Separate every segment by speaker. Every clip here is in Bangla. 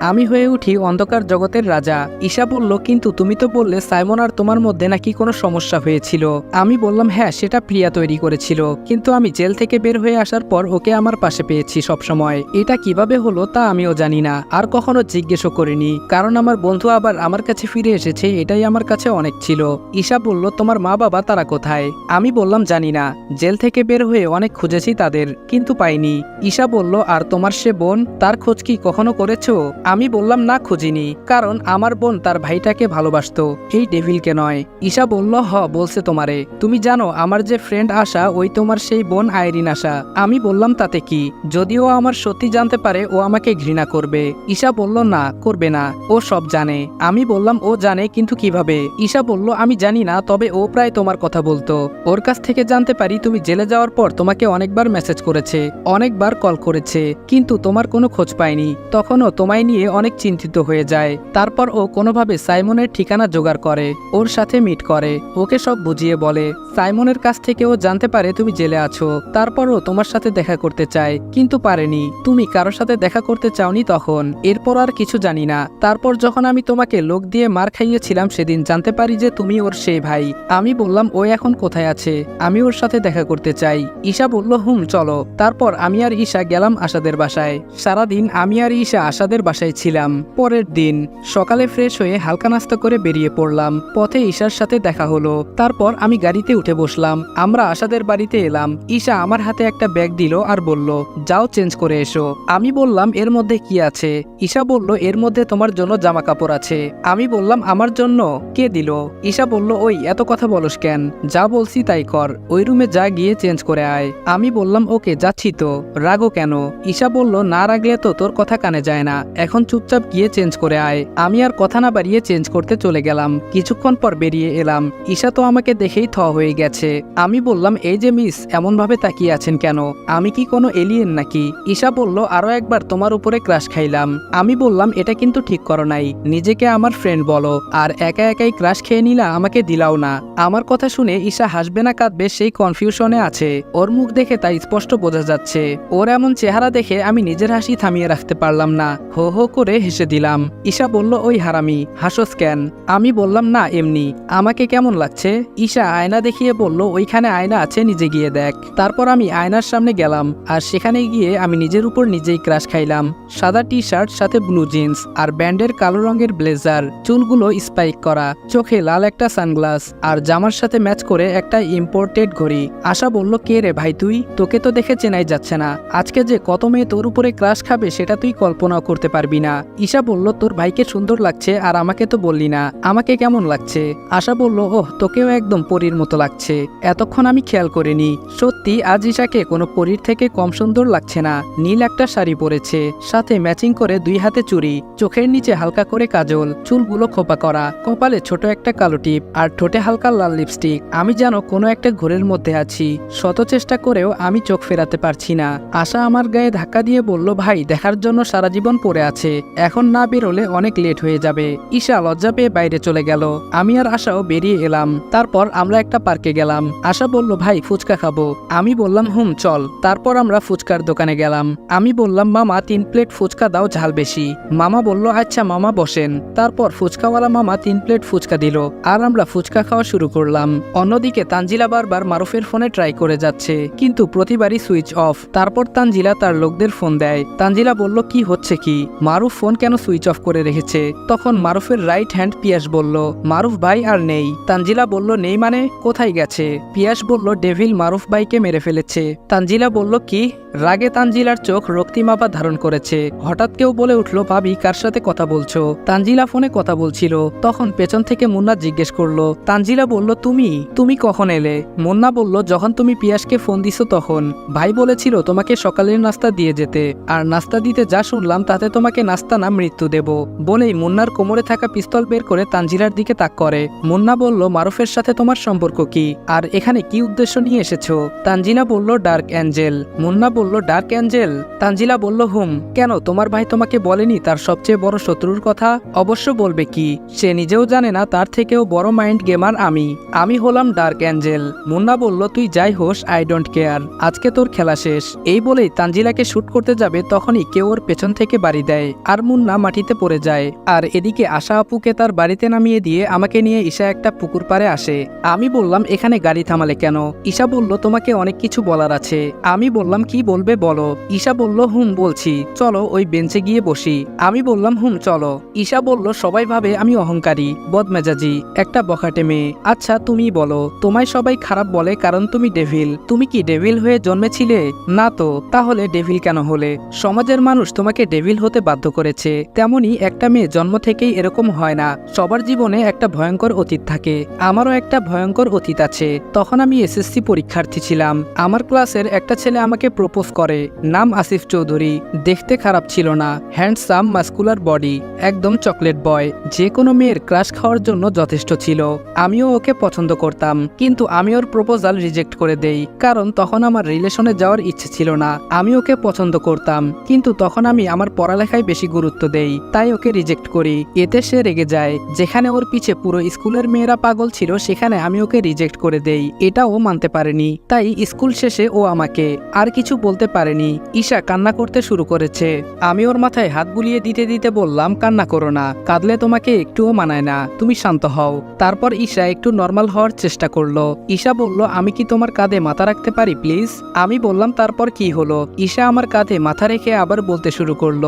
Speaker 1: আমি হয়ে উঠি অন্ধকার জগতের রাজা। ঈশা বলল কিন্তু তুমি তো বললে সাইমন আর তোমার মধ্যে নাকি কোনো সমস্যা হয়েছিল। আমি বললাম হ্যাঁ সেটা প্রিয়া তৈরি করেছিল। কিন্তু আমি জেল থেকে বের হয়ে আসার পর ওকে আমার পাশে পেয়েছি সবসময়। এটা কীভাবে হলো তা আমিও জানি না। আর কখনো জিজ্ঞেসও করিনি। কারণ আমার বন্ধু আবার আমার কাছে ফিরে এসেছে, এটাই আমার কাছে অনেক ছিল। ঈশা বলল তোমার মা বাবা তারা কোথায়? আমি বললাম, জানি না। জেল থেকে বের হয়ে অনেক খুঁজেছি তাদের, কিন্তু পাইনি। ঈশা বলল আর তোমার সে বোন? তার খোঁজ কি কখনো করেছ? আমি বললাম, না, খুঁজিনি। কারণ আমার বোন তার ভাইটাকে ভালোবাসতো। এই ডেভিলকে নয়। ঈশা বলল, হ, বলছে তোমারে। তুমি জানো, আমার যে ফ্রেন্ড আশা, ওই তোমার সেই বোন আইরিন আশা। আমি বললাম, তাতে কি? যদিও আমার সত্যি জানতে পারে, ও আমাকে ঘৃণা করবে। ঈশা বলল, না, করবে না। ও সব জানে। আমি বললাম, ও জানে, কিন্তু কীভাবে? ঈশা বলল, আমি জানি না, তবে ও প্রায় তোমার কথা বলতো। ওর কাছ থেকে জানতে পারি, তুমি জেলে যাওয়ার পর তোমাকে অনেকবার মেসেজ করেছে, অনেকবার কল করেছে, কিন্তু তোমার কোনো খোঁজ পায়নি। তখনও তোমায় নিয়ে অনেক চিন্তিত হয়ে যায়। তারপর ও কোনোভাবে সাইমনের ঠিকানা জোগাড় করে, ওর সাথে মিট করে। ওকে সব বুঝিয়ে বলে, সাইমনের কাছ থেকে ও জানতে পারে তুমি জেলে আছো। তারপরও তোমার সাথে দেখা করতে চায়, কিন্তু পারেনি। তুমি কারোর সাথে দেখা করতে চাওনি তখন। এরপর আর কিছু জানি না। তারপর যখন আমি তোমাকে লোক দিয়ে মার খাইয়েছিলাম সেদিন জানতে পারি যে তুমি ওর সেই ভাই। আমি বললাম, ও এখন কোথায় আছে? আমি ওর সাথে দেখা করতে চাই। ঈশা বলল, হুম, চলো। তারপর আমি আর ঈশা গেলাম আশাদের বাসায়। সারাদিন আমি আর ঈশা আশাদের বাসায় ছিলাম। পরের দিন সকালে ফ্রেশ হয়ে হালকা নাস্তা করে বেরিয়ে পড়লাম। পথে ঈশার সাথে দেখা হলো। তারপর আমি গাড়িতে উঠে বসলাম। আমরা আশাদের বাড়িতে এলাম। ঈশা আমার হাতে একটা ব্যাগ দিল আর বলল, যাও চেঞ্জ করে এসো। আমি বললাম, এর মধ্যে কি আছে? ঈশা বলল, এর মধ্যে তোমার জন্য জামা কাপড় আছে। আমি বললাম, আমার জন্য? কে দিল? ঈশা বলল, ওই, এত কথা বলস কেন? যা বলছি তাই কর। ওই রুমে যা গিয়ে চেঞ্জ করে আয়। আমি বললাম, ওকে, যাচ্ছি তো। রাগো কেন? ঈশা বলল, না রাগলে তো তোর কথা কানে যায় না। এখন চুপচাপ গিয়ে চেঞ্জ করে আয়। আমি আর কথা না বাড়িয়ে চেঞ্জ করতে চলে গেলাম। কিছুক্ষণ পর বেরিয়ে এলাম। ঈশা তো আমাকে দেখেই থ হয়ে গেছে। আমি বললাম, এই যে মিস এমন ভাবে তাকিয়ে আছেন কেন? আমি কি কোনো এলিয়েন নাকি? ঈশা বলল, আরও একবার তোমার উপরে ক্রাশ খাইলাম। আমি বললাম, এটা কিন্তু ঠিক করো নাই। নিজেকে আমার ফ্রেন্ড বলো। আর একা একাই ক্রাশ খেয়ে নিলা আমাকে দিলাও না। আমার কথা শুনে ঈশা হাসবে না কাঁদবে সেই কনফিউশনে আছে। ওর মুখ দেখে তাই স্পষ্ট বোঝা যাচ্ছে। ওর এমন চেহারা দেখে আমি নিজের হাসি থামিয়ে রাখতে পারলাম না। হো হো করে হেসে দিলাম, ঈশা বলল, ওই হারামি হাসোস কেন আমি বললাম, না, এমনি। আমাকে কেমন লাগছে? ঈশা আয়না দেখিয়ে বলল, ওইখানে আয়না আছে, নিজে গিয়ে দেখ। তারপর আমি আয়নার সামনে গেলাম, আর সেখানে গিয়ে আমি নিজের উপর নিজেই ক্রাশ খাইলাম। সাদা টি শার্ট সাথে ব্লু জিন্স, আর ব্যান্ডের কালো রঙের ব্লেজার, চুলগুলো স্পাইক করা, চোখে লাল একটা সানগ্লাস, আর জামার সাথে ম্যাচ করে একটা ইম্পোর্টেড ঘড়ি। আশা বলল, কে রে ভাই তুই? তোকে তো দেখে চেনাই যাচ্ছে না। আজকে যে কত মেয়ে তোর উপরে ক্রাশ খাবে, সেটা তুই কল্পনাও করতে পারবি না। ঈশা বলল, তোর ভাইকে সুন্দর লাগছে আর আমাকে তো বললি না। আমাকে কেমন লাগছে? আশা বলল, ওহ, তোকেও একদম পরীর মতো লাগছে। এতক্ষণ আমি খেয়াল করিনি। সত্যি, আজ ঈশাকে কোনো পরীর থেকে কম সুন্দর লাগছে না। নীল একটা শাড়ি পরেছে। সাথে ম্যাচিং করে দুই হাতে চুড়ি। চোখের নিচে হালকা করে কাজল। চুলগুলো খোপা করা। কপালে ছোট একটা কালো টিপ। আর ঠোঁটে হালকা লাল লিপস্টিক। আমি যেন কোনো একটা ঘোরের মধ্যে আছি। শত চেষ্টা করেও আমি চোখ ফেরাতে পারছি না। আশা আমার গায়ে ধাক্কা দিয়ে বলল, ভাই, দেখার জন্য সারা জীবন পড়ে আছে। এখন না বেরোলে অনেক লেট হয়ে যাবে। ঈশা লজ্জা পেয়ে বাইরে চলে গেল। আমি আর আশাও বেরিয়ে এলাম। তারপর আমরা একটা পার্কে গেলাম। আশা বলল, ভাই, ফুচকা খাব। আমি বললাম, হুম, চল। তারপর আমরা ফুচকার দোকানে গেলাম। আমি বললাম, মামা, তিন প্লেট ফুচকা দাও, ঝাল বেশি। মামা বলল আচ্ছা মামা, বসেন। তারপর ফুচকাওয়ালা মামা তিন প্লেট ফুচকা দিল। আর আমরা ফুচকা খাওয়া শুরু করলাম। অন্যদিকে তানজিলা বারবার মারুফের ফোনে ট্রাই করে যাচ্ছে। কিন্তু প্রতিবারই সুইচ অফ। তারপর তানজিলা তার লোকদের ফোন দেয়। তানজিলা বলল, কি হচ্ছে কি? মারুফ ফোন কেন সুইচ অফ করে রেখেছে? তখন মারুফের রাইট হ্যান্ড পিয়াস বলল, মারুফ ভাই আর নেই। তানজিলা বলল, নেই মানে কোথায় গেছে? পিয়াস বলল, ডেভিল মারুফ ভাইকে মেরে ফেলেছে। তানজিলা বলল, কি? রাগে তানজিলার চোখ রক্তিমাপা ধারণ করেছে। হঠাৎ কেউ বলে উঠল, ভাবি, কার সাথে কথা বলছো? তানজিলা ফোনে কথা বলছিল। তখন পেছন থেকে মুন্না জিজ্ঞেস করল, তানজিলা বলল, তুমি? তুমি কখন এলে? মুন্না বলল, যখন তুমি পিয়াসকে ফোন দিছো তখন। ভাই বলেছিল তোমাকে সকালের নাস্তা দিয়ে যেতে। আর নাস্তা দিতে যা শুনলাম, তাতে তোমাকে নাস্তা না মৃত্যু দেব বলেই মুন্নার কোমরে থাকা পিস্তল বের করে তানজিলার দিকে তাক করে। মুন্না বলল, মারুফের সাথে তোমার সম্পর্ক কি? আর এখানে কি উদ্দেশ্য নিয়ে এসেছ? তানজিলা বলল, ডার্ক অ্যাঞ্জেল। মুন্না বলল, ডার্ক অ্যাঞ্জেল? তানজিলা বলল, হুম, কেন তোমার ভাই তোমাকে বলেনি তার সবচেয়ে বড় শত্রুর কথা? অবশ্য বলবে কি? সে নিজেও জানে না, তার থেকেও বড় মাইন্ড গেমার আমি। আমি হলাম ডার্ক অ্যাঞ্জেল। মুন্না বলল, তুই যাই হোস, আই ডোন্ট কেয়ার। আজকে তোর খেলা শেষ। এই বলেই তানজিলাকে শ্যুট করতে যাবে তখনই কেউ ওর পেছন থেকে বাড়ি দেয়। আর মুন্না মাটিতে পড়ে যায়। আর এদিকে আশা আপুকে তার বাড়িতে নামিয়ে দিয়ে আমাকে নিয়ে ঈশা একটা পুকুর পাড়ে আসে। আমি বললাম, এখানে গাড়ি থামালে কেন? ঈশা বলল, তোমাকে অনেক কিছু বলার আছে। আমি বললাম, কি বলবে বলো? ঈশা বলল, হুম, বলছি। চলো ওই বেঞ্চে গিয়ে বসি। আমি বললাম, হুম, চলো। ঈশা বলল, সবাই ভাবে আমি অহংকারী, বদমেজাজি, একটা বখাটে মেয়ে। আচ্ছা তুমি বলো, তোমায় সবাই খারাপ বলে কারণ তুমি ডেভিল। তুমি কি ডেভিল হয়ে জন্মেছিলে? না তো, তাহলে ডেভিল কেন হলে? সমাজের মানুষ তোমাকে ডেভিল হতে বাধ্য করেছে। তেমনি একটা মেয়ে জন্ম থেকেই এরকম হয় না। সবার জীবনে একটা ভয়ঙ্কর অতীত থাকে। আমারও একটা ভয়ঙ্কর অতীত আছে। তখন আমি এসএসসি পরীক্ষার্থী ছিলাম। আমার ক্লাসের একটা ছেলে আমাকে প্রপোজ করে। নাম আসিফ চৌধুরী। দেখতে খারাপ ছিল না। Handsome, muscular body. একদম চকলেট বয়। যে কোনো মেয়ের ক্রাশ খাওয়ার জন্য যথেষ্ট ছিল। আমিও ওকে পছন্দ করতাম। কিন্তু আমি ওর প্রপোজাল রিজেক্ট করে দেই। কারণ তখন আমার রিলেশনে যাওয়ার ইচ্ছে ছিল না। আমি ওকে পছন্দ করতাম। কিন্তু তখন আমি আমার পড়ালেখায় বেশি গুরুত্ব দেই, তাই ওকে রিজেক্ট করি। এতে সে রেগে যায়। যেখানে ওর পিছে পুরো স্কুলের মেয়েরা পাগল ছিল, সেখানে আমি ওকে রিজেক্ট করে দেই। এটা ও মানতে পারেনি। তাই স্কুল শেষে ও আমাকে। আর কিছু বলতে পারেনি। ঈশা কান্না করতে শুরু করেছে। আমি ওর মাথায় হাত বুলিয়ে দিতে দিতে বললাম, কান্না করো না। কাঁদলে তোমাকে একটুও মানায় না। তুমি শান্ত হও। তারপর ঈশা একটু নর্মাল হওয়ার চেষ্টা করল। ঈশা বলল, আমি কি তোমার কাঁধে মাথা রাখতে পারি প্লিজ আমি বললাম, তারপর কি হলো? ঈশা আমার কাঁধে মাথা রেখে আবার বলতে শুরু করল।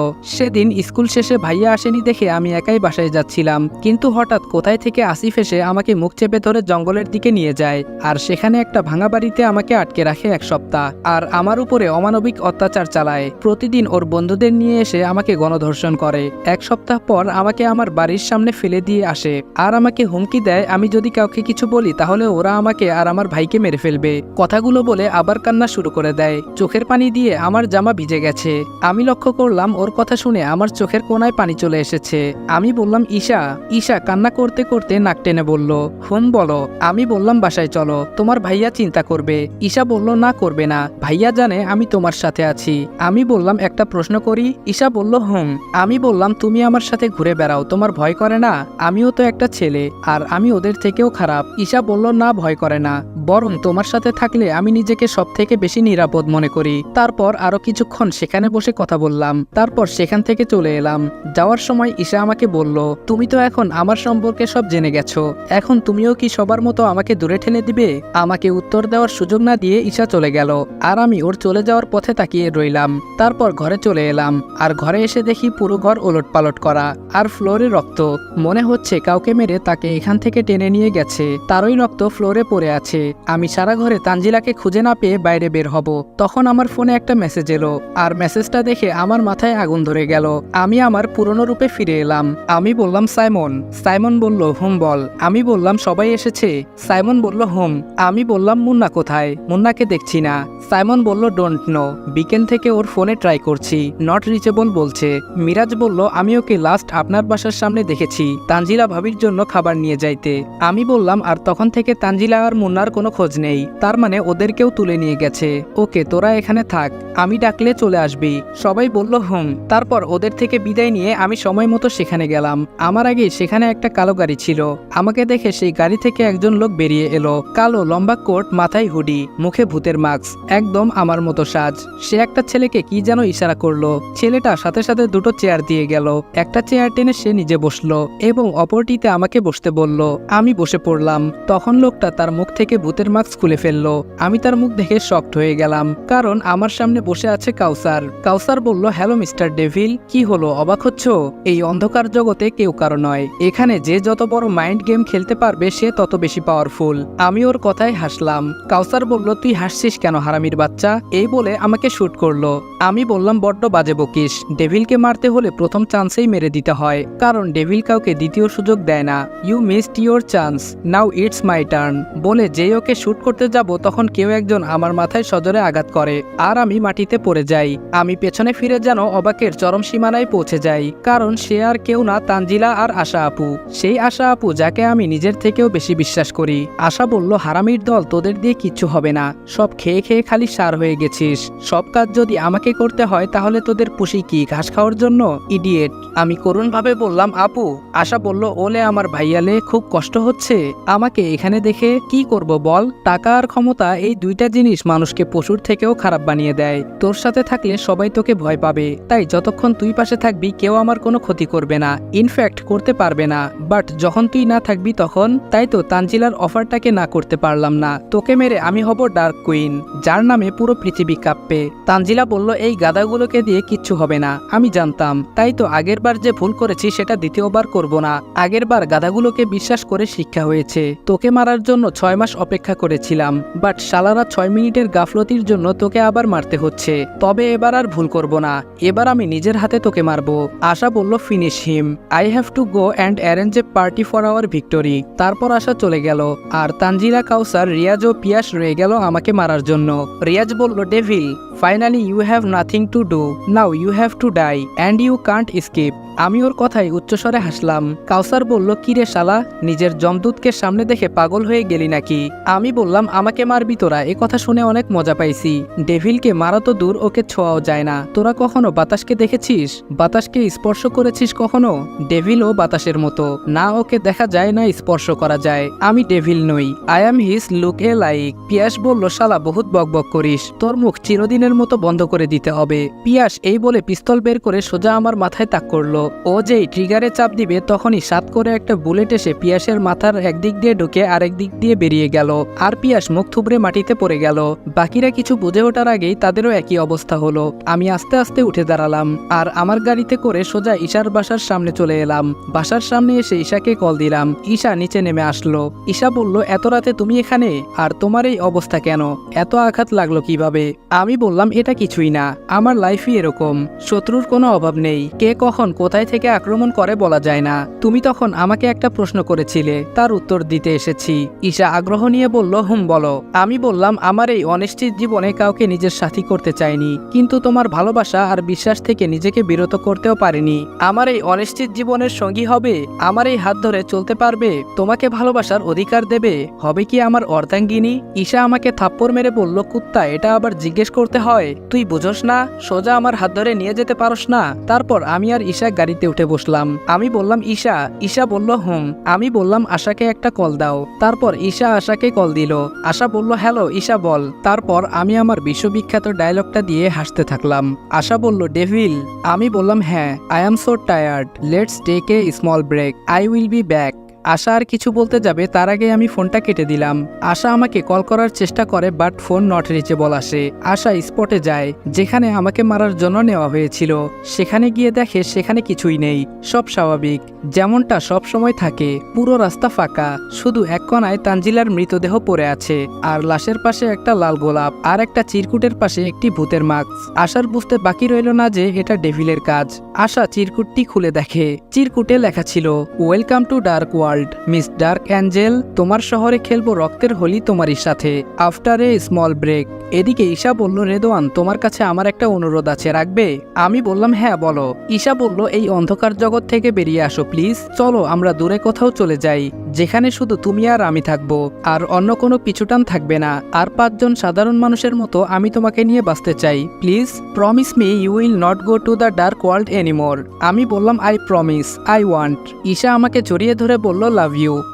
Speaker 1: সেদিন স্কুল শেষে ভাইয়া আসেনি দেখে আমি একাই বাসায় যাচ্ছিলাম। কিন্তু হঠাৎ কোথায় থেকে আসিফ এসে আমাকে মুখ চেপে ধরে জঙ্গলের দিকে নিয়ে যায় আর সেখানে একটা ভাঙা বাড়িতে আমাকে আটকে রাখে এক সপ্তাহ। আর আমার উপরে অমানবিক অত্যাচার চালায়। প্রতিদিন ওর বন্ধুদের নিয়ে এসে আমাকে গণধর্ষণ করে। এক সপ্তাহ পর আমাকে আমার বাড়ির সামনে ফেলে দিয়ে আসে। আর আমাকে হুমকি দেয়, আমি যদি কাউকে কিছু বলি, তাহলে ওরা আমাকে আর আমার ভাইকে মেরে ফেলবে। কথাগুলো বলে আবার কান্না শুরু করে দেয়। চোখের পানি দিয়ে আমার জামা ভিজে গেছে। আমি লক্ষ্য করলাম ওর কথা শুনে আমার চোখের কোনায় পানি চলে এসেছে। আমি বললাম, ঈশা ঈশা, কান্না করতে করতে নাক টেনে বলল, হুম, বলো। আমি বললাম, বাসায় চলো, তোমার ভাইয়া চিন্তা করবে। ঈশা বলল, না, করবে না। ভাইয়া জানে আমি তোমার সাথে আছি। আমি বললাম, একটা প্রশ্ন করি? ঈশা বলল, হুম। আমি বললাম, তুমি আমার সাথে ঘুরে বেড়াও, তোমার ভয় করে না? আমিও তো একটা ছেলে, আর আমি ওদের থেকেও খারাপ। ঈশা বলল, না, ভয় করে না। বরং তোমার সাথে থাকলে আমি নিজেকে সব থেকে বেশি নিরাপদ মনে করি। তারপর আরও কিছুক্ষণ সেখানে বসে কথা বললাম। তারপর সেখান থেকে চলে এলাম। যাওয়ার সময় ঈশা আমাকে বলল, তুমি তো এখন আমার সম্পর্কে সব জেনে গেছো। এখন তুমিও কি সবার মতো আমাকে দূরে ঠেলে দিবে? আমাকে উত্তর দেওয়ার সুযোগ না দিয়ে ঈশা চলে গেল। আর আমি ওর চলে যাওয়ার পথে তাকিয়ে রইলাম। তারপর ঘরে চলে এলাম। আর ঘরে এসে দেখি পুরো ঘর ওলট পালট করা। আর ফ্লোরে রক্ত। মনে হচ্ছে কাউকে মেরে তাকে এখান থেকে টেনে নিয়ে গেছে। তারই রক্ত ফ্লোরে পড়ে আছে। আমি সারা ঘরে তানজিলাকে খুঁজে না পেয়ে বাইরে বের হব। তখন আমার ফোনে একটা মেসেজ এলো। আর মেসেজটা দেখে আমার মাথায় আগুন ধরে গেল। আমি আমার পুরনো রূপে ফিরে এলাম। আমি বললাম, সাইমন। সাইমন বলল, হুম, বল। আমি বললাম, সবাই এসেছে? সাইমন বলল, হুম। আমি বললাম, মুন্না কোথায়? মুন্নাকে দেখছি না। সাইমন বলল, ডোন্ট নো। বিকেল থেকে ওর ফোনে ট্রাই করছি। নট রিচেবল বলছে। মিরাজ বলল, আমি ওকে লাস্ট আপনার বাসার সামনে দেখেছি, তানজিলা ভাবির জন্য খাবার নিয়ে যাইতে। আমি বললাম, আর তখন থেকে তানজিলা আর মুন্নার কোনো খোঁজ নেই। তার মানে ওদেরকেও তুলে নিয়ে গেছে। ওকে, তোরা এখানে থাক। আমি ডাকলে চলে আসবি। সবাই বলল, হুম। তারপর ওদের থেকে বিদায় নিয়ে আমি সময় মতো সেখানে গেলাম। আমার আগে সেখানে একটা কালো গাড়ি ছিল। আমাকে দেখে সেই গাড়ি থেকে একজন লোক বেরিয়ে এলো। কালো, লম্বা কোট, মাথায় হুডি, মুখে ভূতের মাস্ক, একদম আমার মতো সাজ। সে একটা ছেলেকে কি যেন ইশারা করল। ছেলেটা সাথে সাথে দুটো চেয়ার দিয়ে গেল। একটা চেয়ার টেনে সে নিজে বসল এবং অপরটিতে আমাকে বসতে বলল, আমি বসে পড়লাম। তখন লোকটা তার মুখ থেকে ভূতের মাস্ক খুলে ফেলল। আমি তার মুখ দেখে শকড হয়ে গেলাম, কারণ আমার সামনে বসে আছে কাউসার। কাউসার বলল, হ্যালো মিস্টার ডেভিল। কি হলো, অবাক হচ্ছ? এই অন্ধকার জগতে কেউ কারও নয়। এখানে যে যত বড় মাইন্ড গেম খেলতে পারবে, সে তত বেশি পাওয়ারফুল আমি ওর কথায় হাসলাম। কাউসার বলল, তুই হাসছিস কেন হারামির বাচ্চা? এই বলে আমাকে শুট করল। আমি বললাম, বড্ড বাজে বকিস। ডেভিলকে মারতে হলে প্রথম চান্সেই মেরে দিতে হয়, কারণ ডেভিল কাউকে দ্বিতীয় সুযোগ দেয় না। You missed your chance now it's my turn বলে যেই ওকে শুট করতে যাব, তখন কেউ একজন আমার মাথায় সজরে আঘাত করে, আর আমি মাটিতে পড়ে যাই। আমি পেছনে ফিরে যেন অবাকের চরম সীমানায় পৌঁছে যাই কারণ সে আর কেউ না তানজিলা আর আশা আপু। সেই আশা আপু যাকে আমি নিজের থেকেও বেশি বিশ্বাস করি। আশা বলল, হারামির দল তোদের দিয়ে কিচ্ছু হবে না। সব খেয়ে খেয়ে খালি সার হয়ে গেছি করেছিস সব কাজ যদি আমাকে করতে হয়, তাহলে তোদের পুষি কি? ঘাস খাওয়ার জন্য? ইডিয়েট। আমি করুণভাবে বললাম, আপু। আশা বলল, ওলে, আমার ভাইয়ালে খুব কষ্ট হচ্ছে। আমাকে এখানে দেখে কি করব বল? টাকা আর ক্ষমতা, এই দুইটা জিনিস মানুষকে পশুর থেকেও খারাপ বানিয়ে দেয়। তোর সাথে থাকলে সবাই তোকে ভয় পাবে। তাই যতক্ষণ তুই পাশে থাকবি, কেউ আমার কোনো ক্ষতি করবে না ইনফ্যাক্ট করতে পারবে না বাট যখন তুই না থাকবি তখন, তাই তো তানজিলার অফারটাকে না করতে পারলাম না, তোকে মেরে আমি হব ডার্ক কুইন যার নামে পুরো পৃথিবী কাঁপবে। তানজিলা বলল, এই গাদাগুলোকে দিয়ে কিচ্ছু হবে না, আমি জানতাম, তাই তো আগেরবার যে ভুল করেছি সেটা দ্বিতীয়বার করব না আগেরবার গাদাগুলোকে বিশ্বাস করে শিক্ষা হয়েছে, তোকে মারার জন্য ছয় মাস অপেক্ষা করেছিলাম বাট সালারা ছয় মিনিটের গাফলতির জন্য তোকে আবার মারতে হচ্ছে, তবে এবার আর ভুল করব না, এবার আমি নিজের হাতে তোকে মারবো। আশা বলল, finish him. I have to go and arrange a party for our victory তারপর আশা চলে গেল। আর তানজিরা, কাউসার, রিয়াজ ও পিয়াস রয়ে গেল আমাকে মারার জন্য। রিয়াজ বলল, devil finally you have nothing to do now you have to die and you can't skip আমি ওর কথায় উচ্চস্বরে হাসলাম। কাউসার বলল, কিরে শালা, নিজের জমদূতকে সামনে দেখে পাগল হয়ে গেলি নাকি? আমি বললাম, আমাকে মারবি তোরা, এ কথা শুনে অনেক মজা পাইছি। ডেভিলকে মারা তো দূর, ওকে ছোঁয়াও যায় না। তোরা কখনো বাতাসকে দেখেছিস বাতাসকে স্পর্শ করেছিস কখনো? ডেভিলও বাতাসের মতো। না, ওকে দেখা যায় না স্পর্শ করা যায়। আমি ডেভিল নই। I am his lookalike Piyas বলল, শালা, বহুত বকবক করিস। তোর মুখ চিরদিনের মতো বন্ধ করে দিতে হবে। পিয়াস এই বলে পিস্তল বের করে সোজা আমার মাথায় তাক করল। ও যেই ট্রিগারে চাপ দিবে, তখনই সাত করে একটা বুলেট এসে পিয়াসের মাথার একদিক দিয়ে ঢুকে আরেক দিক দিয়ে বেরিয়ে গেল। আর পিয়াস মুখ থুবড়ে মাটিতে পড়ে গেল। বাকিরা কিছু বুঝে ওঠার আগেই তাদেরও একই অবস্থা হলো। আমি আস্তে আস্তে উঠে দাঁড়ালাম। আর আমার গাড়িতে করে সোজা ঈশার বাসার সামনে চলে এলাম। বাসার সামনে এসে ঈশাকে কল দিলাম। ঈশা নিচে নেমে আসলো। ঈশা বলল, এত রাতে তুমি এখানে? আর তোমার এই অবস্থা কেন? এত আঘাত লাগল কীভাবে? আমি বললাম, এটা কিছুই না। আমার লাইফই এরকম। শত্রুর কোনো অভাব নেই। কে কখন কোথায় থেকে আক্রমণ করে বলা যায় না। তুমি তখন আমাকে একটা প্রশ্ন করেছিলে। তার উত্তর দিতে এসেছি। ঈশা আগ্রহ নিয়ে বলল, হুম, বলো। আমি বললাম, আমার এই অনিশ্চিত জীবনে কাউকে নিজের সাথী করতে চাইনি। কিন্তু তোমার ভালোবাসা আর বিশ্বাস থেকে নিজেকে বিরত করতেও পারিনি। আমার এই অনিশ্চিত জীবনের সঙ্গী হবে, আমার এই হাত ধরে চলতে পারবে, তোমাকে ভালোবাসার অধিকার দেবে, হবে কি আমার অর্ধাঙ্গিনী? ঈশা আমাকে থাপ্পড় মেরে বলল, কুত্তা, এটা আবার জিজ্ঞেস করতে হয়। তুই বুঝোস না, সোজা আমার হাত ধরে নিয়ে যেতে পারোস না। তারপর আমি আর ঈশা গাড়িতে উঠে বসলাম। আমি বললাম, ঈশা। ঈশা বলল, হুম। আমি বললাম, আশাকে একটা কল দাও। তারপর ঈশা আশাকে কল দিল। আশা বলল, হ্যালো, ঈশা বল। তারপর আমি আমার বিশ্ববিখ্যাত ডায়লগটা দিয়ে হাসতে থাকলাম। আশা বলল, ডেভিল। আমি বললাম হ্যাঁ I am so tired let's take a small break I will be back Asha আর কিছু বলতে যাবে, তার আগে আমি ফোনটা কেটে দিলাম। আশা আমাকে কল করার চেষ্টা করে, বাট ফোন নট রিচেবল আসে। আশা স্পটে যায়, যেখানে আমাকে মারার জন্য নেওয়া হয়েছিল। সেখানে গিয়ে দেখে সেখানে কিছুই নেই, সব স্বাভাবিক। যেমনটা সব সময় থাকে, পুরো রাস্তা ফাঁকা। শুধু এক কোনায় তানজিলার মৃতদেহ পড়ে আছে, আর লাশের পাশে একটা লাল গোলাপ, আর একটা চিরকুটের পাশে একটি ভূতের মাস্ক আশার বুঝতে বাকি রইল না যে এটা ডেভিলের কাজ। আশা চিরকুটটি খুলে দেখে। চিরকুটে লেখা ছিল welcome to dark world miss dark angel, তোমার শহরে খেলব রক্তের হোলি তোমারই সাথে। After a small break. এদিকে ঈশা বলল, রেদোয়ান, তোমার কাছে আমার একটা অনুরোধ আছে, রাখবে? আমি বললাম হ্যাঁ বলো। ঈশা বলল, এই অন্ধকার জগৎ থেকে বেরিয়ে আসো, প্লিজ। চলো, আমরা দূরে কোথাও চলে যাই, যেখানে শুধু তুমি আর আমি থাকব। আর অন্য কোনো পিছুটান থাকবে না। আর পাঁচজন সাধারণ মানুষের মতো আমি তোমাকে নিয়ে বাঁচতে চাই, please. Promise me you will not go to the dark world anymore আমি বললাম I promise I want Isha আমাকে জড়িয়ে ধরে বলল লাভ ইউ